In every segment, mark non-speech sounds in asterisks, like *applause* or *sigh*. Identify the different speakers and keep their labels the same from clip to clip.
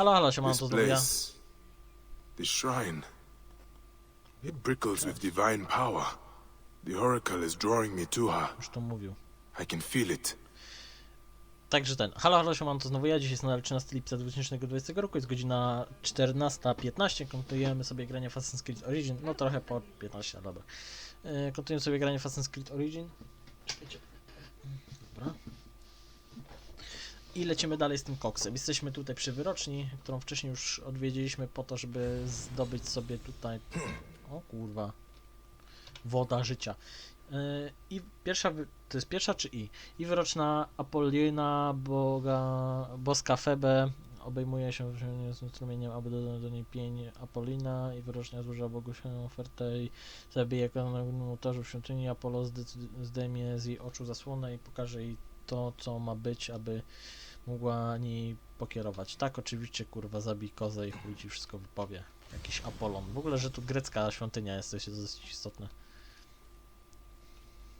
Speaker 1: Halo, halo, siemano,
Speaker 2: This
Speaker 1: to znowu ja.
Speaker 2: the shrine, it prickles with divine power. The oracle is drawing me to her.
Speaker 1: Już to mówił.
Speaker 2: I can feel it.
Speaker 1: Także ten. Halo, halo, siemano, to znowu ja. Dziś jest nadal 13 lipca 2020 roku, jest godzina 14.15. Kontynuujemy sobie granie w Assassin's Creed Origin. No trochę po 15, ale dobra. Yy, kontynuujemy sobie granie w Assassin's Creed Origin. Dobra. I lecimy dalej z tym koksem. Jesteśmy tutaj przy wyroczni, którą wcześniej już odwiedziliśmy po to, żeby zdobyć sobie tutaj... O kurwa. Woda życia. Yy, I pierwsza, to jest pierwsza czy i? I wyroczna Apollina, boga, boska Febe, obejmuje się strumieniem, aby dodać do niej pień Apollina i wyrocznia złożyła Bogu ofertę i zabije na ołtarzu w świątyni. Apollo zdejmie z jej oczu zasłonę i pokaże jej to, co ma być, aby mogła niej pokierować. Tak, oczywiście, kurwa, zabij kozę i chuj ci wszystko wypowie. Jakiś Apollon. W ogóle, że tu grecka świątynia jest, to jest dosyć istotne.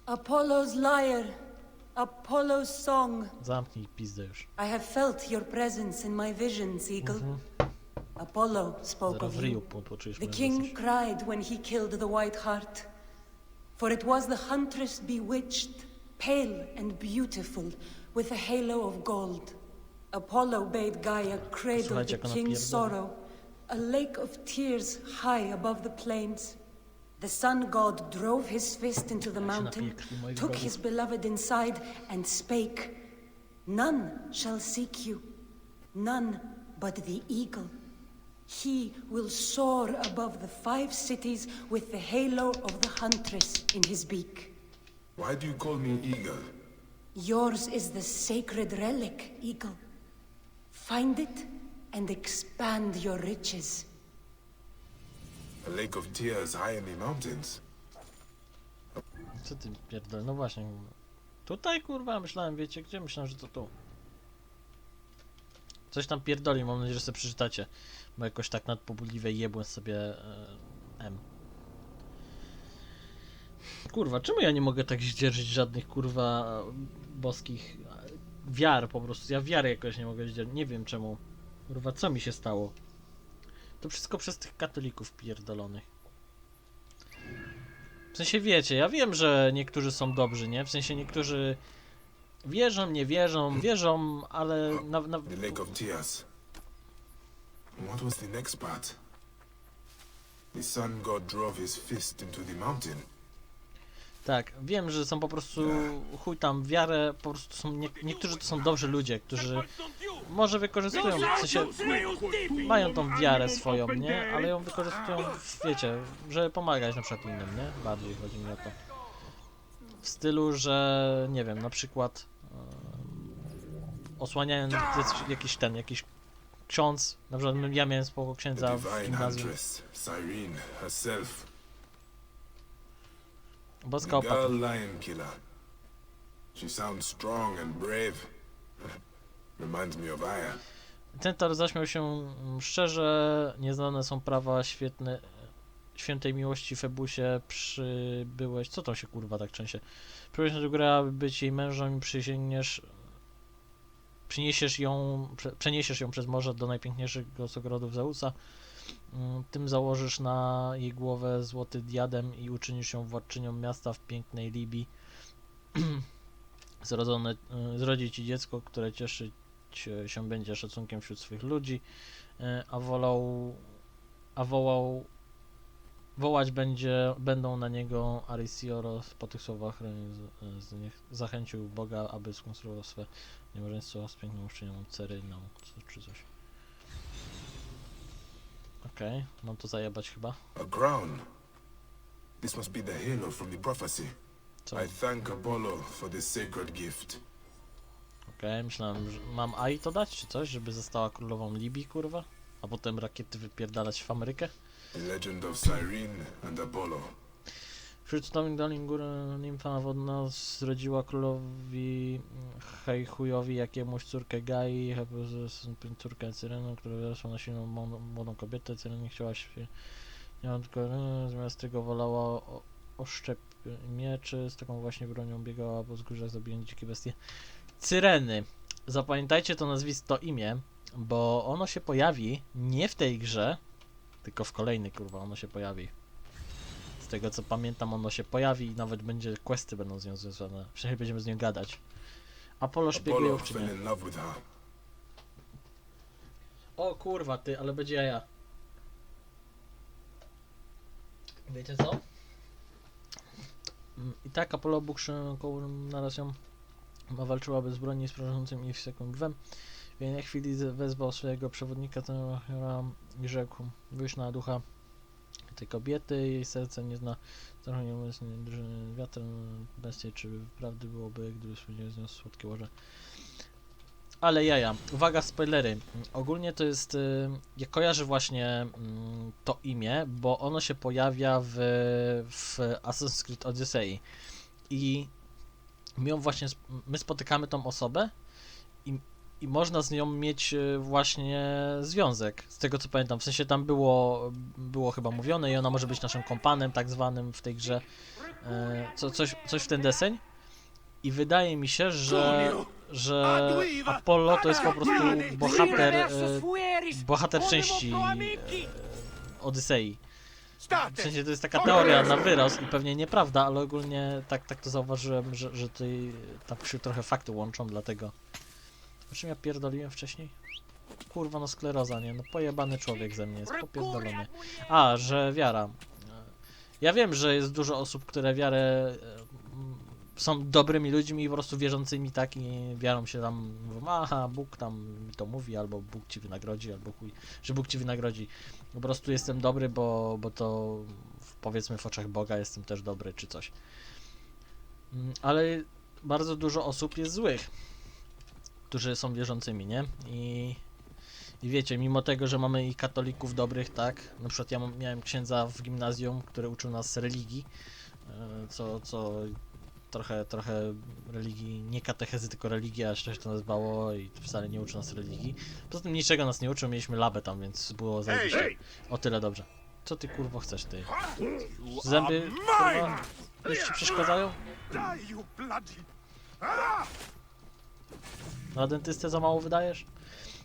Speaker 3: Apollo's lyre, Apollo's song.
Speaker 1: Zamknij pizdę już.
Speaker 3: I have felt your presence in my visions, Eagle. Apollo spoke
Speaker 1: Zaraz
Speaker 3: of
Speaker 1: w ryju
Speaker 3: you. The king cried when he killed the White Hart. For it was the huntress bewitched, pale and beautiful, with a halo of gold. Apollo bade Gaia cradle the king's sorrow, a lake of tears high above the plains. The sun god drove his fist into the mountain,
Speaker 1: napije krwi moich
Speaker 3: took his beloved inside, and spake, None shall seek you, none but the eagle. He will soar above the five cities with the halo of the huntress in his beak.
Speaker 2: Why do you call me eagle?
Speaker 3: Yours is the sacred relic, eagle. Find it and expand your riches.
Speaker 2: A lake of tears high in the mountains.
Speaker 1: Co ty pierdol? No właśnie. Tutaj kurwa, myślałem, wiecie gdzie? Myślałem, że to tu. Coś tam pierdoli, mam nadzieję, że sobie przeczytacie. Bo jakoś tak nadpobudliwe jebłem sobie e, M. Kurwa, czemu ja nie mogę tak zdzierżyć żadnych kurwa boskich wiar po prostu? Ja wiary jakoś nie mogę zdzierżyć. Nie wiem czemu. Kurwa, co mi się stało? To wszystko przez tych katolików pierdolonych. W sensie wiecie, ja wiem, że niektórzy są dobrzy, nie? W sensie niektórzy wierzą, nie wierzą, wierzą, ale na, na,
Speaker 2: The lake of tears. What was the next part? The sun god drove his fist into the mountain.
Speaker 1: Tak, wiem, że są po prostu chuj tam wiarę, po prostu są nie, niektórzy to są dobrzy ludzie, którzy może wykorzystują, w sensie mają tą wiarę swoją, nie? Ale ją wykorzystują, w- wiecie, żeby pomagać na przykład innym, nie? Bardziej chodzi mi o to. W stylu, że nie wiem, na przykład em, osłaniając jakiś- ten, jakiś ksiądz, na przykład ja miałem spoko księdza w gimnazjum. Boska
Speaker 2: The lion killer. She sounds strong and brave. Reminds me of Aya.
Speaker 1: Tentar zaśmiał się mm, szczerze, nieznane są prawa świetne, świętej miłości Febusie, przybyłeś, co to się kurwa tak trzęsie? Przybyłeś na tę górę, aby być jej mężem i przysięgniesz, przyniesiesz ją, prze, przeniesiesz ją przez morze do najpiękniejszego z ogrodów Zeusa, tym założysz na jej głowę złoty diadem i uczynisz ją władczynią miasta w pięknej Libii. *clears throat* Zrodzone, y, zrodzi ci dziecko, które cieszy się- będzie szacunkiem wśród swych ludzi, e, a wolał, a wołał, wołać będzie, będą na niego Arisioro po tych słowach zachęcił Boga, aby skonstruował swe niemowlęstwo z piękną ucznią Ceryną, czy coś. Okej, mam to zajebać chyba.
Speaker 2: A crown. This must be the halo from the prophecy.
Speaker 1: Co?
Speaker 2: I thank Apollo for this sacred gift.
Speaker 1: Okej, myślałem, że mam AI to dać, czy coś, żeby została królową Libii, kurwa? A potem rakiety wypierdalać w Amerykę?
Speaker 2: The legend of Cyrene and Apollo.
Speaker 1: Cudownych dolin góry nimfa wodna zrodziła królowi Hejchujowi jakiemuś córkę Gai, córkę Cyrenu, która wyrosła na silną młodą kobietę. Cyren nie chciała się, nie tylko, zamiast tego wolała oszczep mieczy, z taką właśnie bronią biegała po wzgórzach, zabijając dzikie bestie. Cyreny. Zapamiętajcie to nazwisko, to imię, bo ono się pojawi nie w tej grze, tylko w kolejnej, kurwa, ono się pojawi. Tego co pamiętam, ono się pojawi i nawet będzie, questy będą z nią związane. Przynajmniej będziemy z nią gadać. Apollo szpieguje
Speaker 2: Apollo
Speaker 1: czy
Speaker 2: fell
Speaker 1: nie?
Speaker 2: in love with her.
Speaker 1: O kurwa, ty, ale będzie jaja. Wiecie co? Mm, I tak Apollo Bóg koło naracją walczyła bezbronnie z prowadzącym ich sekund gwem. W jednej chwili wezwał swojego przewodnika Tenora i rzekł Wyjść na ducha tej kobiety, jej serce nie zna trochę nieumysłnie drży wiatr bestie, czy prawdy byłoby, gdyby spędziły z nią słodkie łoże. Ale jaja, uwaga, spoilery. Ogólnie to jest. y, Ja kojarzę właśnie mm, to imię, bo ono się pojawia w, w Assassin's Creed Odyssey. I my właśnie. My spotykamy tą osobę i, i można z nią mieć y, właśnie związek. Z tego co pamiętam. W sensie tam było, było chyba mówione i ona może być naszym kompanem, tak zwanym w tej grze. E, Co, coś, coś w ten deseń. I wydaje mi się, że, że Apollo to jest po prostu bohater, e, bohater części e, Odysei. W sensie to jest taka teoria na wyrost i pewnie nieprawda, ale ogólnie tak, tak to zauważyłem, że, że tutaj tam się trochę fakty łączą, dlatego... O czym ja pierdoliłem wcześniej? Kurwa, no skleroza, nie? No pojebany człowiek ze mnie jest, popierdolony. A, że wiara. Ja wiem, że jest dużo osób, które wiarę e, są dobrymi ludźmi i po prostu wierzącymi tak i wiarą się tam aha, Bóg tam mi to mówi, albo Bóg ci wynagrodzi, albo chuj, że Bóg ci wynagrodzi. Po prostu jestem dobry, bo, bo to powiedzmy w oczach Boga jestem też dobry, czy coś. Mm, Ale bardzo dużo osób jest złych, którzy są wierzącymi, nie? I, i wiecie, mimo tego, że mamy i katolików dobrych, tak? Na przykład ja miałem księdza w gimnazjum, który uczył nas religii, e, co, co trochę, trochę religii, nie katechezy, tylko religia, się to nazywało i wcale nie uczy nas religii. Poza tym niczego nas nie uczył, mieliśmy labę tam, więc było zajebiście. O tyle dobrze. Co ty kurwo chcesz ty? Zęby kurwa już ci przeszkadzają? Na dentystę za mało wydajesz?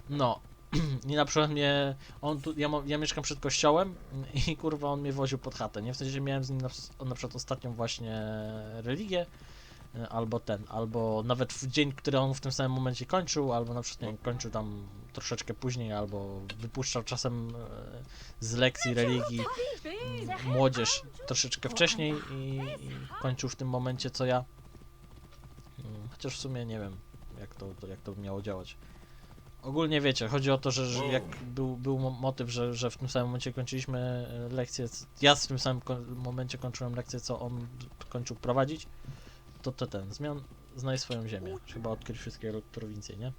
Speaker 1: No. *clears throat* Nie na przykład mnie. On tu, ja, ja mieszkam przed kościołem i *laughs* kurwa on mnie woził pod chatę, nie? W sensie miałem z nim na, na przykład ostatnią właśnie religię. e, Albo ten, albo nawet w dzień, który on w tym samym momencie kończył, albo na przykład nie kończył tam troszeczkę później, albo wypuszczał czasem e, z lekcji religii młodzież troszeczkę wcześniej i, i kończył w tym momencie co ja. Mm, Chociaż w sumie nie wiem, to, to, jak to miało działać. Ogólnie wiecie, chodzi o to, że, że jak był, był mo- motyw, że, że w tym samym momencie kończyliśmy e, lekcję, ja w tym samym momencie kończyłem lekcję, co on kończył prowadzić, to, to ten, zmian, znaj swoją ziemię. Chyba odkryć wszystkie ro- prowincje, nie?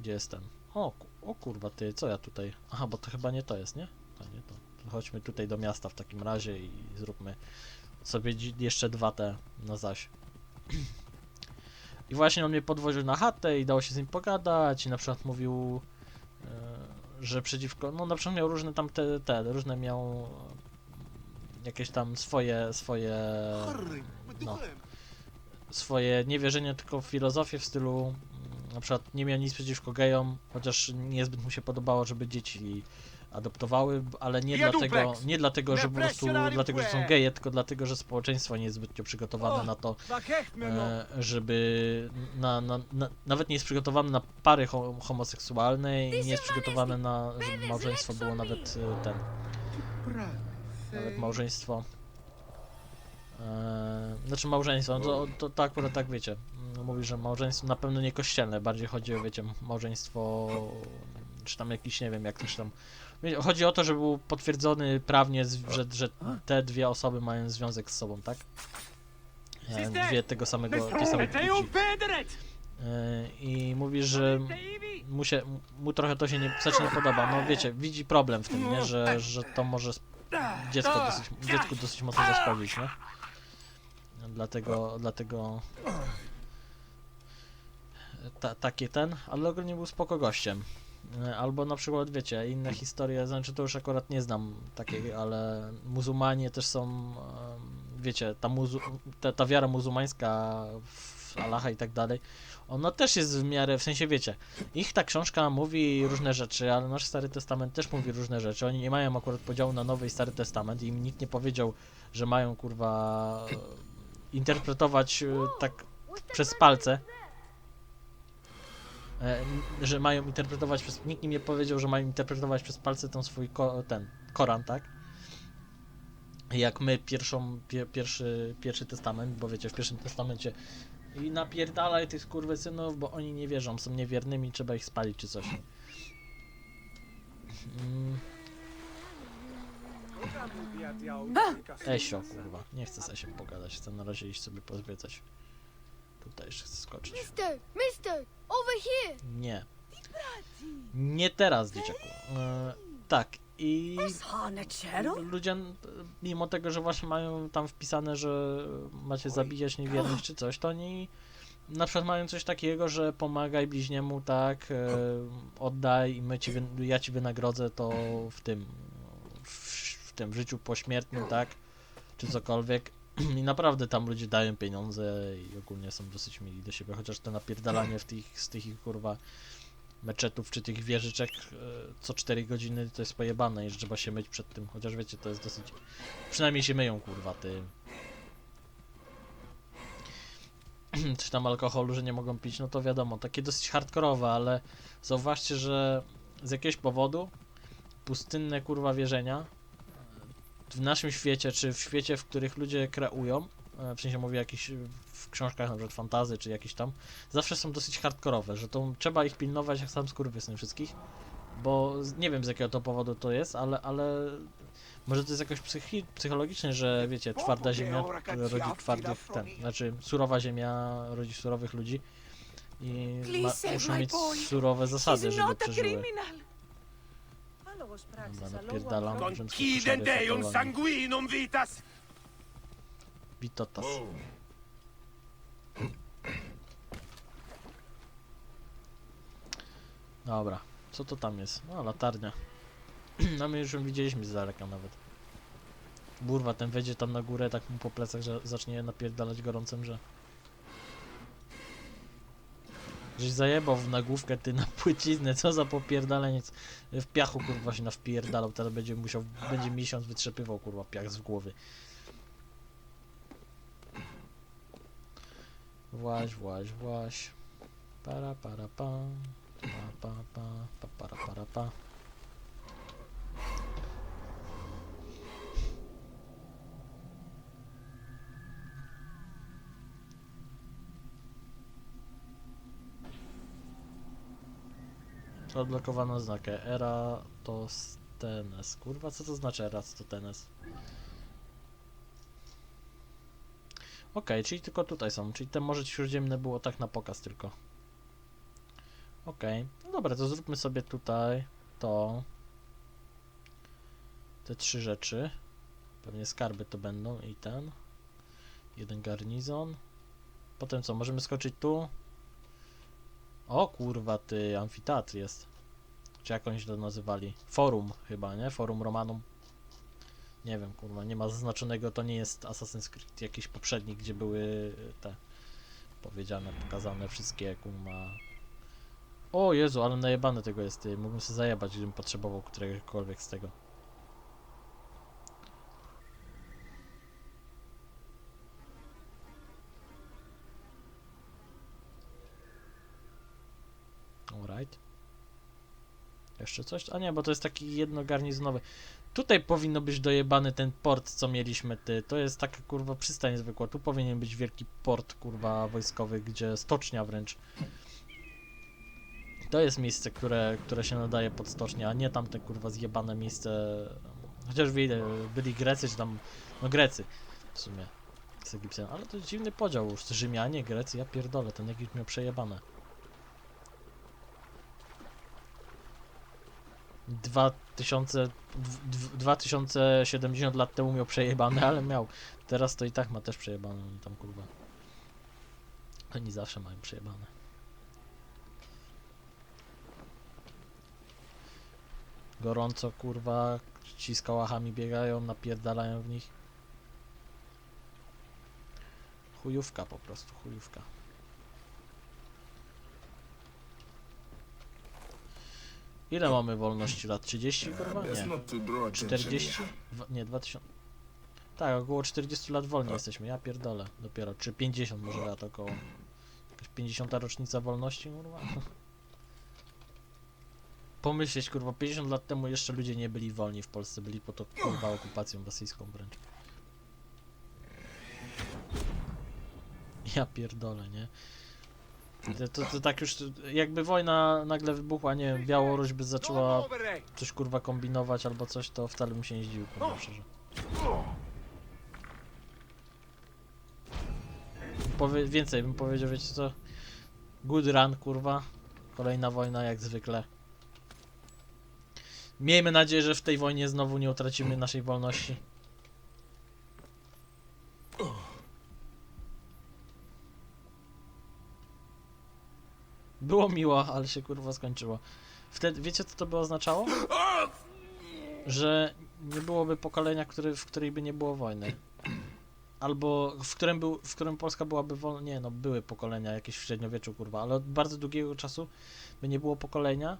Speaker 1: Gdzie jestem? O, o kurwa, ty, co ja tutaj? Aha, bo to chyba nie to jest, nie? A nie to. to chodźmy tutaj do miasta w takim razie i zróbmy sobie jeszcze dwa te na zaś. *clears throat* I właśnie on mnie podwoził na chatę i dało się z nim pogadać i na przykład mówił, e, że przeciwko, no na przykład miał różne tam te, te różne miał jakieś tam swoje, swoje, no, swoje niewierzenie tylko w filozofię w stylu mm, na przykład nie miał nic przeciwko gejom, chociaż niezbyt mu się podobało, żeby dzieci adoptowały, ale nie dlatego, nie dlatego, że po prostu dlatego, że są geje, tylko dlatego, że społeczeństwo nie jest zbytnio przygotowane na to, e, żeby na, na, na, nawet nie jest przygotowane na pary ho homoseksualne i nie jest przygotowane na, żeby małżeństwo było nawet e, ten, nawet małżeństwo. E, znaczy małżeństwo, no to, to, to akurat tak wiecie, mm, mówi, że małżeństwo na pewno nie kościelne, bardziej chodzi o wiecie, małżeństwo czy tam jakiś, nie wiem, jak też tam Chodzi o to, że był potwierdzony prawnie, że, że te dwie osoby mają związek z sobą, tak? E, Dwie tego samego, tej samej płci. E, I mówi, że mu, się, mu trochę to się nie, znaczy nie podoba. No wiecie, widzi problem w tym, nie? Że, że to może dziecko dosyć, dziecku dosyć mocno zaszkodzić, nie? Dlatego, dlatego ta, takie ten, ale ogólnie był spoko gościem. E, Albo na przykład, wiecie, inne historie, znaczy to już akurat nie znam takiej, ale muzułmanie też są, wiecie, ta, muzu ta, ta wiara muzułmańska w Allaha i tak dalej, ono też jest w miarę, w sensie wiecie, ich ta książka mówi różne rzeczy, ale nasz Stary Testament też mówi różne rzeczy. Oni nie mają akurat podziału na Nowy i Stary Testament i im nikt nie powiedział, że mają kurwa interpretować e, tak przez palce. E, że mają interpretować przez. Nikt im nie powiedział, że mają interpretować przez palce ten swój ko, ten Koran, tak? Jak my pierwszą, pie, pierwszy, pierwszy testament, bo wiecie, w pierwszym testamencie i napierdalaj tych skurwysynów, bo oni nie wierzą, są niewiernymi, trzeba ich spalić czy coś. Mm, Esio, kurwa. Nie chcę z Esiem pogadać, chcę na razie iść sobie pozwiedzać. Tutaj jeszcze chcę skoczyć.
Speaker 4: Mister, mister, over here.
Speaker 1: Nie. Nie teraz, dzieciaku. E, tak, i ludzie, n- mimo tego, że właśnie mają tam wpisane, że macie zabijać niewiernych czy coś, to oni na przykład mają coś takiego, że pomagaj bliźniemu, tak, e, oddaj i my ci, ja ci wynagrodzę to w tym, w, w tym życiu pośmiertnym, tak, czy cokolwiek. *clears throat* I naprawdę tam ludzie dają pieniądze i ogólnie są dosyć mili do siebie, chociaż to napierdalanie w tych, z tych kurwa meczetów czy tych wieżyczek e, co 4 godziny to jest pojebane i że trzeba się myć przed tym, chociaż wiecie, to jest dosyć... Przynajmniej się myją, kurwa, tym. czy *clears throat* tam alkoholu, że nie mogą pić, no to wiadomo, takie dosyć hardkorowe, ale zauważcie, że z jakiegoś powodu pustynne, kurwa, wierzenia w naszym świecie, czy w świecie, w których ludzie kreują, e, w sensie mówię jakiś w książkach, na przykład fantazy, czy jakieś tam, zawsze są dosyć hardkorowe, że to trzeba ich pilnować jak sam skurwysyn wszystkich, bo nie wiem z jakiego to powodu to jest, ale, ale może to jest jakoś psychi- psychologicznie, że wiecie, twarda ziemia rodzi twardych, ten, znaczy surowa ziemia rodzi surowych ludzi i ma, muszą mieć surowe zasady, żeby przeżyły. Dobra, napierdalam, rzymskie
Speaker 5: Concide
Speaker 1: koszary
Speaker 5: Deum
Speaker 1: fetowanie.
Speaker 5: sanguinum vitas.
Speaker 1: Vitotas.
Speaker 2: Whoa.
Speaker 1: Dobra, co to tam jest? No, latarnia. *clears throat* No my już ją widzieliśmy z daleka nawet. Burwa, ten wejdzie tam na górę, tak mu po plecach, że zacznie napierdalać gorącym, że... Żeś zajebał w nagłówkę, ty na płyciznę, co za popierdaleniec. W piachu, kurwa, się nawpierdalał, teraz będzie musiał, będzie miesiąc wytrzepywał, kurwa, piach z głowy. Właź, właź, właź. Para, para, pa. Pa, pa, pa, pa, para, para, pa. Odblokowano znakę Eratosthenes. Kurwa, co to znaczy Eratosthenes? Okej, czyli tylko tutaj są, czyli te Morze Śródziemne było tak na pokaz tylko. Okej, no dobra, to zróbmy sobie tutaj to. Te trzy rzeczy. Pewnie skarby to będą i ten. Jeden garnizon. Potem co, możemy skoczyć tu? O kurwa, ty, amfiteatr jest. Czy jak oni się to nazywali? Forum chyba, nie? Forum Romanum. Nie wiem, kurwa, nie ma zaznaczonego, to nie jest Assassin's Creed jakiś poprzedni, gdzie były y, te powiedziane, pokazane wszystkie, kurwa. O Jezu, ale najebane tego jest, ty. Mógłbym sobie zajebać, gdybym potrzebował któregokolwiek z tego. Jeszcze coś? A nie, bo to jest taki jednogarnizonowy. Tutaj powinno być dojebany ten port, co mieliśmy ty. To jest taka kurwa przystań zwykła. Tu powinien być wielki port kurwa wojskowy, gdzie stocznia wręcz. To jest miejsce, które, które się nadaje pod stocznię, a nie tamte kurwa zjebane miejsce. Chociaż wyjdę, byli Grecy, czy tam. No Grecy w sumie z Egipcjan. Ale to dziwny podział już. Rzymianie, Grecy, ja pierdolę, ten Egipt miał przejebane. 2000, dw- dw- 2070 lat temu miał przejebane, ale miał. Teraz to i tak ma też przejebane, oni tam kurwa. Oni zawsze mają przejebane. Gorąco kurwa, ci z kałachami biegają, napierdalają w nich. Chujówka po prostu, chujówka. Ile mamy wolności lat? 30 kurwa? Nie.
Speaker 2: not to draw attention
Speaker 1: 40?
Speaker 2: here.
Speaker 1: Dwa- Nie, 2000. Tak, około 40 lat wolni jesteśmy. Ja pierdolę dopiero. Czy 50 może lat około. Jakaś 50 rocznica wolności, kurwa. *laughs* Pomyśleć, kurwa, 50 lat temu jeszcze ludzie nie byli wolni w Polsce, byli po to kurwa okupacją rosyjską wręcz. Ja pierdolę, nie? To, to, tak już, jakby wojna nagle wybuchła, nie wiem, Białoruś by zaczęła coś kurwa kombinować albo coś, to wcale bym się nie zdziwił, szczerze. Powie, więcej bym powiedział, wiecie co? Good run, kurwa. Kolejna wojna jak zwykle. Miejmy nadzieję, że w tej wojnie znowu nie utracimy naszej wolności. Było miło, ale się kurwa skończyło. Wtedy, wiecie co to by oznaczało? Że nie byłoby pokolenia, który, w której by nie było wojny. Albo w którym, był, w którym Polska byłaby wolna. Nie, no były pokolenia jakieś w średniowieczu, kurwa, ale od bardzo długiego czasu by nie było pokolenia,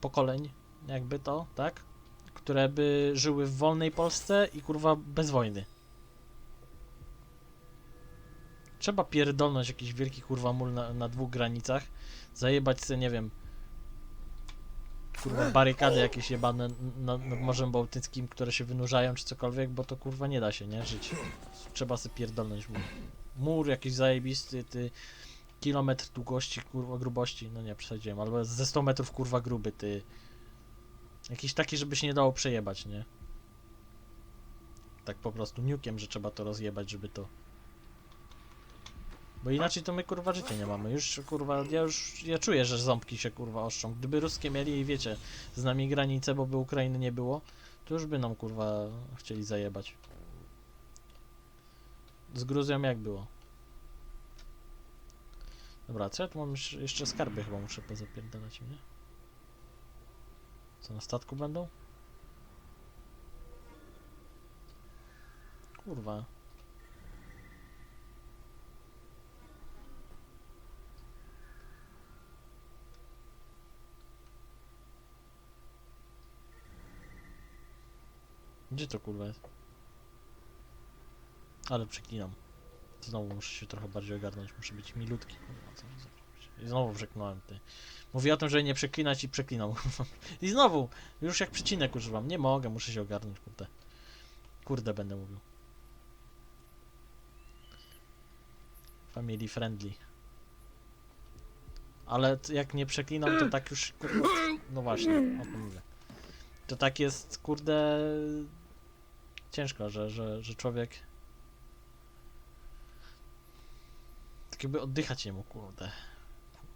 Speaker 1: pokoleń, jakby to, tak? Które by żyły w wolnej Polsce i kurwa bez wojny. Trzeba pierdolnąć jakiś wielki kurwa mur na, na dwóch granicach, zajebać se, nie wiem, kurwa barykady jakieś jebane na- nad Morzem Bałtyckim, które się wynurzają czy cokolwiek, bo to kurwa nie da się, nie, żyć. Trzeba sobie pierdolnąć mur. Mur jakiś zajebisty, ty, kilometr długości, kurwa grubości, no nie przesadziłem, albo ze 100 metrów kurwa gruby, ty. Jakiś taki, żeby się nie dało przejebać, nie? Tak po prostu niukiem, że trzeba to rozjebać, żeby to bo inaczej to my kurwa życia nie mamy. Już kurwa, ja już ja czuję, że ząbki się kurwa oszczą. Gdyby ruskie mieli i wiecie, z nami granice, bo by Ukrainy nie było, to już by nam kurwa chcieli zajebać. Z Gruzją jak było? Dobra, co ja tu mam jeszcze, skarby chyba muszę pozapierdalać, nie? Co na statku będą? Kurwa. Gdzie to kurwa jest? Ale przeklinam. Znowu muszę się trochę bardziej ogarnąć, muszę być milutki. I znowu przeklinałem ty. Mówię o tym, żeby nie przeklinać i przeklinam. *laughs* I znowu, już jak przecinek używam. Nie mogę, muszę się ogarnąć, kurde. Kurde będę mówił. Family friendly. Ale jak nie przeklinam, to tak już. No właśnie, o tym mówię. To tak jest, kurde. Ciężko, że, że, że człowiek. Tak jakby oddychać nie mógł, kurde.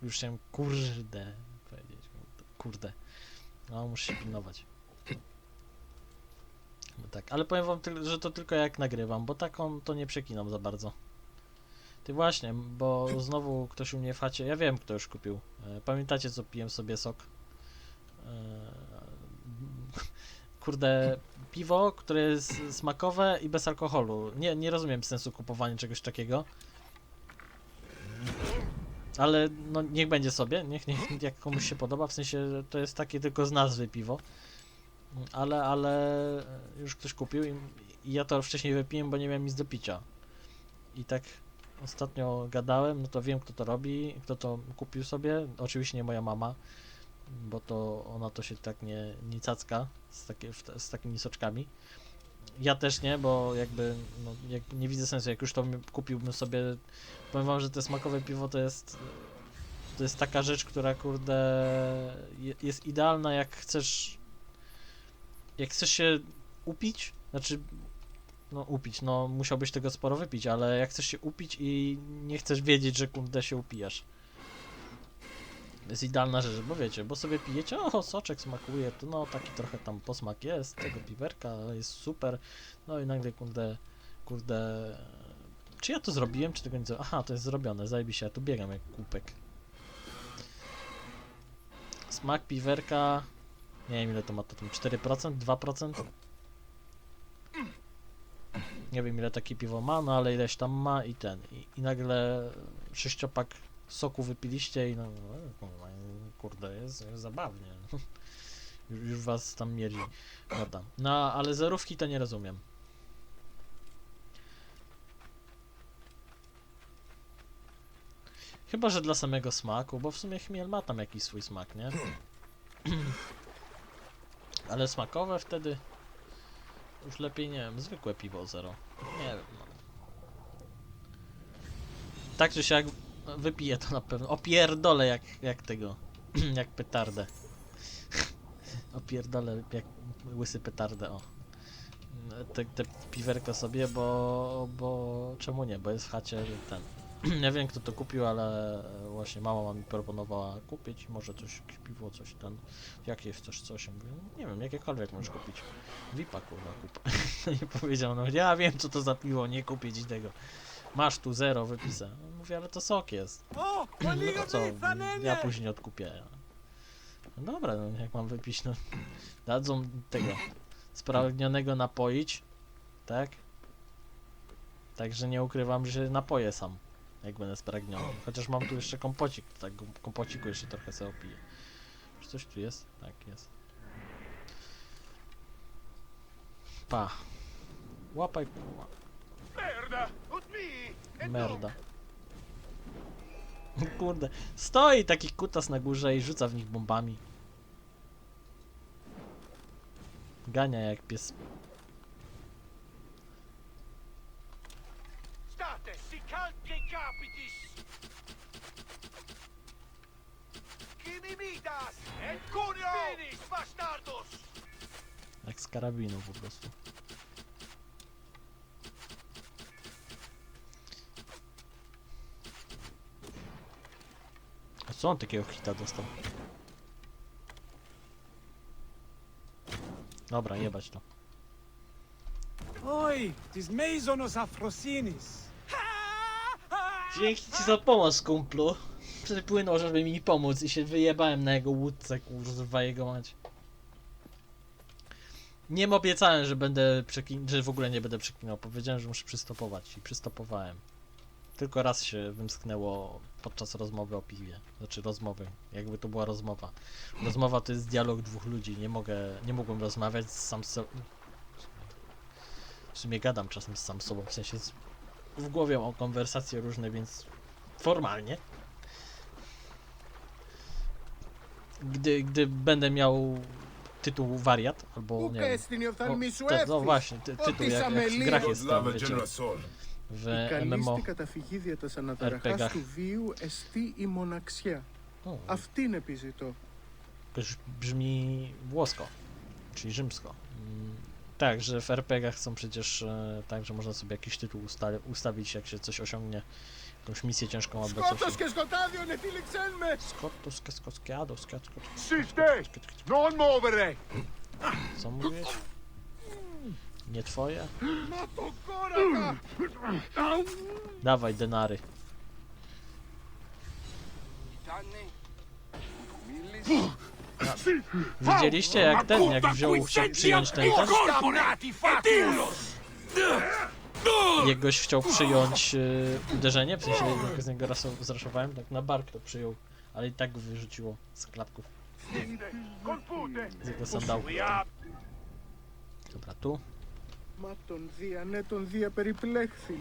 Speaker 1: Już chciałem kurde powiedzieć. Kurde. No, muszę się pilnować. Bo tak, ale powiem wam, że to tylko jak nagrywam, bo taką to nie przekinam za bardzo. Ty właśnie, bo znowu ktoś u mnie w chacie, ja wiem kto już kupił. E, Pamiętacie co piłem sobie sok? E, Kurde, piwo, które jest smakowe i bez alkoholu. Nie, nie rozumiem sensu kupowania czegoś takiego. Ale no niech będzie sobie, niech, niech jak komuś się podoba, w sensie że to jest takie tylko z nazwy piwo. Ale, ale już ktoś kupił i, i ja to wcześniej wypiłem, bo nie miałem nic do picia. I tak ostatnio gadałem, no to wiem kto to robi, kto to kupił sobie. Oczywiście nie moja mama, bo to ona to się tak nie, nie cacka z, takie, z takimi soczkami. Ja też nie, bo jakby no, nie widzę sensu, jak już to kupiłbym sobie, powiem wam, że te smakowe piwo to jest to jest taka rzecz, która kurde je- jest idealna jak chcesz jak chcesz się upić, znaczy no upić, no musiałbyś tego sporo wypić, ale jak chcesz się upić i nie chcesz wiedzieć, że kurde się upijasz. Jest idealna rzecz, bo wiecie, bo sobie pijecie, o soczek smakuje, to no taki trochę tam posmak jest, tego piwerka jest super, no i nagle kurde, kurde, czy ja to zrobiłem, czy tego nie zrobiłem? Aha, to jest zrobione, zajebiście, ja tu biegam jak głupek. Smak piwerka, nie wiem ile to ma, to tam 4%, 2%? Nie wiem ile takie piwo ma, no ale ileś tam ma i ten, i, i nagle sześciopak soku wypiliście i no, no kurde, jest, jest zabawnie. *laughs* Już, was tam mieli. Prawda. No, ale zerówki to nie rozumiem. Chyba, że dla samego smaku, bo w sumie chmiel ma tam jakiś swój smak, nie? *clears throat* Ale smakowe wtedy już lepiej, nie wiem, zwykłe piwo zero. Nie wiem, no. Tak czy siak wypiję to na pewno. Opierdolę jak, jak tego, *clears throat* jak petardę. *laughs* Opierdolę jak łysy petardę, o. Te, te piwerka sobie, bo, bo czemu nie, bo jest w chacie ten. *clears throat* nie wiem kto to kupił, ale właśnie mama mi proponowała kupić, może coś, jakieś piwo, coś ten, jakie chcesz coś, Ja mówię, nie wiem, jakiekolwiek możesz kupić. Wipa kurwa kup. *laughs* I powiedział, no ja wiem co to za piwo, nie kupię ci tego. Masz tu zero, wypisę. Mówię, ale to sok jest.
Speaker 6: Oh,
Speaker 1: No to co, ja później odkupię. No dobra, no jak mam wypić, no. Dadzą tego spragnionego napoić, tak? Także nie ukrywam, że napoję sam, jak będę spragniony. Chociaż mam tu jeszcze kompocik, tak kompociku jeszcze trochę sobie opiję. Czy coś tu jest? Tak, jest. Pa. Łapaj kurwa.
Speaker 6: Merda!
Speaker 1: Merda. *laughs* Kurde, stoi taki kutas na górze i rzuca w nich bombami. Gania jak pies.
Speaker 6: Finis, bastardos!
Speaker 1: Jak z karabinu po prostu. A co on takiego hita dostał? Dobra, jebać to.
Speaker 5: Tis Afrosinis.
Speaker 1: Dzięki ci za pomoc, kumplu. Przypłynął, żeby mi pomóc i się wyjebałem na jego łódce, kurwa jego mać. Nie obiecałem, że będę przeklin- że w ogóle nie będę przeklinał. Powiedziałem, że muszę przystopować i przystopowałem. Tylko raz się wymsknęło podczas rozmowy o piwie. Znaczy rozmowy, jakby to była rozmowa. Rozmowa to jest dialog dwóch ludzi. Nie mogę, nie mogłem rozmawiać sam z sobą. W sumie gadam czasem sam z sobą, w sensie z... w głowie mam konwersacje różne, więc formalnie. Gdy, gdy będę miał tytuł wariat, albo nie wiem, no właśnie, ty, tytuł jak, jak w grach jest tam, wiecie.
Speaker 2: generous soul.
Speaker 1: w
Speaker 7: Η καλή
Speaker 1: MMO.
Speaker 7: στην καταφυγή δια τας αναταραχάς
Speaker 1: RPG.
Speaker 7: του βίου εστί η μοναξιά.
Speaker 1: O,
Speaker 7: Αυτήν επιζητώ.
Speaker 1: jakoś brzmi włosko, czyli rzymsko. Mm, Tak, że w RPG-ach są przecież e, tak, że można sobie jakiś tytuł usta- ustawić, jak się coś osiągnie, jakąś misję ciężką albo coś.
Speaker 7: Σκότος και σκοτάδιο νεφίληξεν με!
Speaker 1: Skotos, skoskiado, skotos,
Speaker 6: Sister! Non movere!
Speaker 1: Co mówisz? Nie twoje? Dawaj denary. Widzieliście jak ten, jak wziął, chciał przyjąć ten ten? Jak chciał przyjąć y, uderzenie, w sensie jak z niego zraszowałem, tak na bark to przyjął, ale i tak go wyrzuciło z klapków, z jego sandałów. Dobra, tu.
Speaker 7: Μα τον Δία, ναι τον Δία περιπλέχθη.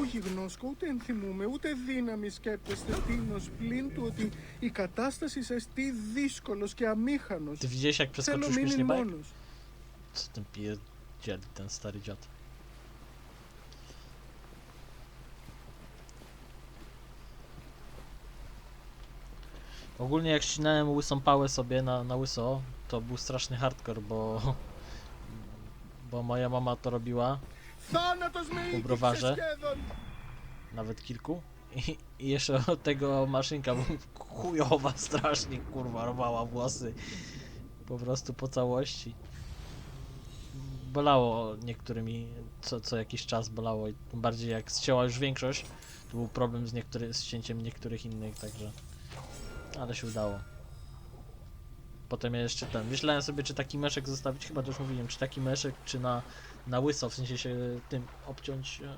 Speaker 7: Ούχι γνώσκω, ούτε ενθυμούμε, ούτε δύναμη σκέπτεστε τίνος πλην του ότι η κατάσταση σας τι δύσκολος και αμήχανος.
Speaker 1: Ty widziałeś jak
Speaker 7: Θέλω
Speaker 1: przeskoczył
Speaker 7: μείνει
Speaker 1: śmiesznie bajek?
Speaker 7: μόνος.
Speaker 1: Co ten pierdzieli, ten stary dziad. Ogólnie jak ścinałem łysą pałę sobie na, na łyso, to był straszny hardcore, bo... bo moja mama to robiła. Co?
Speaker 7: Browarze.
Speaker 1: Nawet kilku. I, I jeszcze *laughs* od tego maszynka chujowa strasznie kurwa rwała włosy. Po prostu po całości. Bolało niektórymi, co, co jakiś czas bolało. I tym bardziej jak zcięła już większość, to był problem z, niektóry, z cięciem niektórych innych, także... Ale się udało. Potem jeszcze ten, myślałem sobie czy taki meszek zostawić, chyba to już mówiłem, czy taki meszek, czy na, na łyso, w sensie się tym obciąć, e,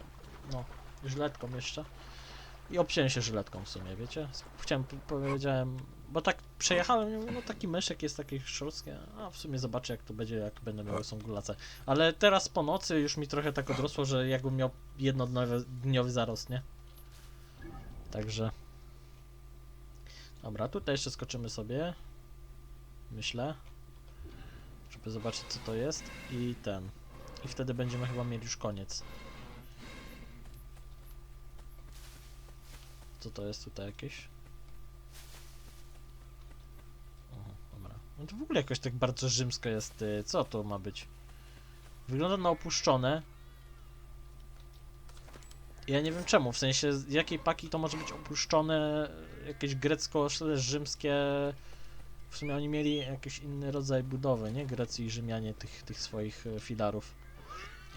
Speaker 1: no, żyletką jeszcze. I obciąłem się żyletką w sumie, wiecie? Chciałem, powiedziałem bo tak przejechałem, no taki myszek jest taki szorstki, a w sumie zobaczę jak to będzie, jak będę miał są gulace. Ale teraz po nocy już mi trochę tak odrosło, że jakbym miał jednodniowy dniowy zarost, nie? Także... Dobra, tutaj jeszcze skoczymy sobie. Myślę. Żeby zobaczyć co to jest. I ten. I wtedy będziemy chyba mieli już koniec. Co to jest tutaj jakieś? No to w ogóle jakoś tak bardzo rzymsko jest. y, Co to ma być? Wygląda na opuszczone. Ja nie wiem czemu, w sensie z jakiej paki to może być opuszczone, jakieś grecko-rzymskie. W sumie oni mieli jakiś inny rodzaj budowy, nie? Grecy i Rzymianie tych, tych swoich e, filarów.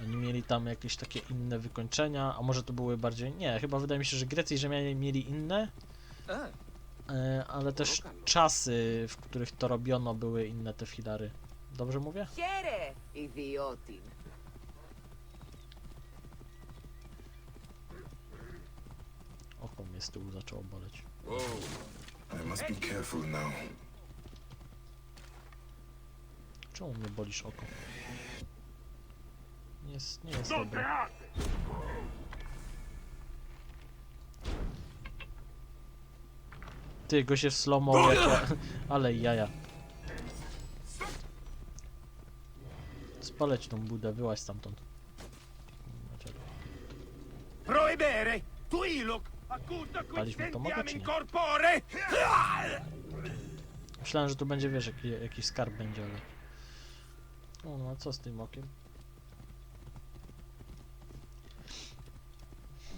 Speaker 1: Oni mieli tam jakieś takie inne wykończenia, a może to były bardziej. Nie, chyba wydaje mi się, że Grecy i Rzymianie mieli inne, e, ale też czasy, w których to robiono, były inne te filary. Dobrze mówię?
Speaker 8: Χαίρε, ιδιώτη.
Speaker 1: Oko mnie z tyłu zaczęło boleć.
Speaker 2: I must be careful now.
Speaker 1: Czemu mnie bolisz oko? Nie jest, nie jest dobre. Ty, go się slow jak ja... *laughs* Ale jaja. Spaleć tą budę, wyłaź stamtąd.
Speaker 6: Proibere! Tu ilok!
Speaker 1: Mogę,
Speaker 6: quincendiam in corpore!
Speaker 1: Myślałem, że tu będzie, wiesz, jaki, jakiś skarb będzie, ale... No, no, co z tym okiem?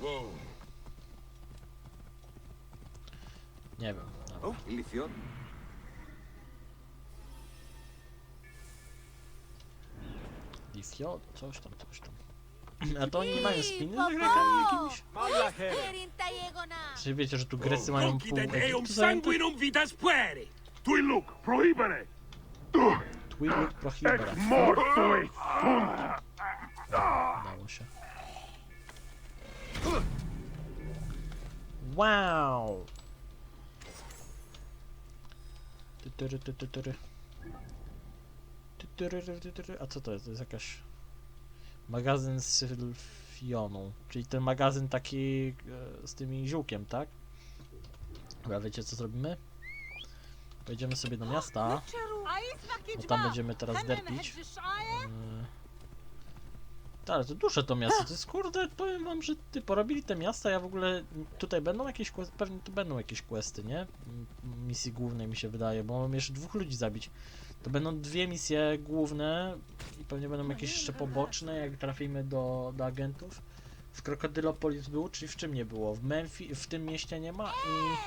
Speaker 2: Wow.
Speaker 1: Nie wiem. O,
Speaker 6: Ilifion.
Speaker 1: Lithio, coś tam, coś tam. A to oni nie mają spiny z Grekami jakimiś? Czy wiecie, że tu Grecy mają pół Egiptu zajęty?
Speaker 6: sanguinum vitas pueri. Tui luc, prohibere. Tu. Morto e sunt!
Speaker 1: Udało się. Wow! Tytyry, tytyry. Tytyry, tytyry. A co to jest? To jest jakaś... Magazyn z Sylfioną. Czyli ten magazyn taki e, z tymi ziółkiem, tak? Dobra, wiecie co zrobimy? Pojedziemy sobie do miasta, bo tam będziemy teraz derpić. Eee, Tak, ale to duże to miasto, to jest kurde, powiem wam, że ty porobili te miasta, ja w ogóle, tutaj będą jakieś, quest- pewnie tu będą jakieś questy, nie? M- Misji głównej mi się wydaje, bo mam jeszcze dwóch ludzi zabić. To będą dwie misje główne i pewnie będą jakieś jeszcze poboczne, jak trafimy do, do agentów. W Krokodylopolis było, czyli w czym nie było? W Memphis, w tym mieście nie ma i...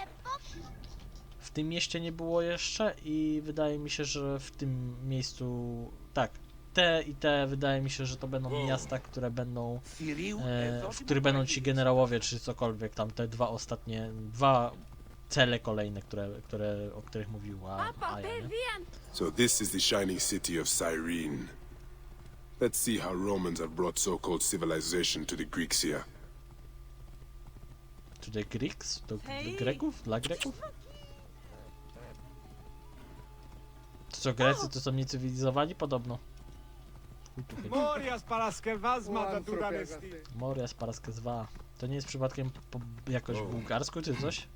Speaker 1: W tym mieście nie było jeszcze i wydaje mi się, że w tym miejscu... Tak, te i te wydaje mi się, że to będą miasta, które będą e, w których będą ci generałowie, czy cokolwiek tam, te dwa ostatnie, dwa cele kolejne, które, które, o których mówiła Aja, nie?
Speaker 9: So this is the shining city of Cyrene. Let's see how Romans have brought so-called civilization to the Greeks here.
Speaker 1: Czy to Greeks? To do Greków? Dla Greków? To co, Grecy to są niecywilizowani? Podobno. Chuj tu chodzi.
Speaker 5: Morias paraskevasma da
Speaker 7: Ουάνθρωπε
Speaker 5: dudanesti.
Speaker 7: αγαθέ.
Speaker 1: Moria z Paraskę zwa. To nie jest przypadkiem po, jakoś bułgarsku czy coś?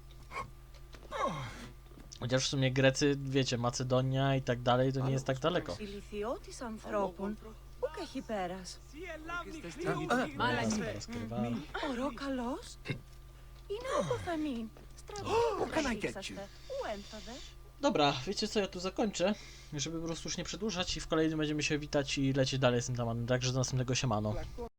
Speaker 1: Chociaż w sumie Grecy, wiecie, Macedonia i tak dalej, to nie jest tak daleko.
Speaker 8: Ηλικιώτης ανθρώπων. Πού έχει πέρας.
Speaker 5: Si ελάβει
Speaker 1: Moria z Paraskę zwa.
Speaker 8: Ωρό καλός. Είναι από θεμήν. Στραβή.
Speaker 6: Πού can I get you?
Speaker 1: Dobra, wiecie co, ja tu zakończę, żeby po prostu już nie przedłużać i w kolejnym będziemy się witać i lecieć dalej z tym tematem, także do następnego siemano.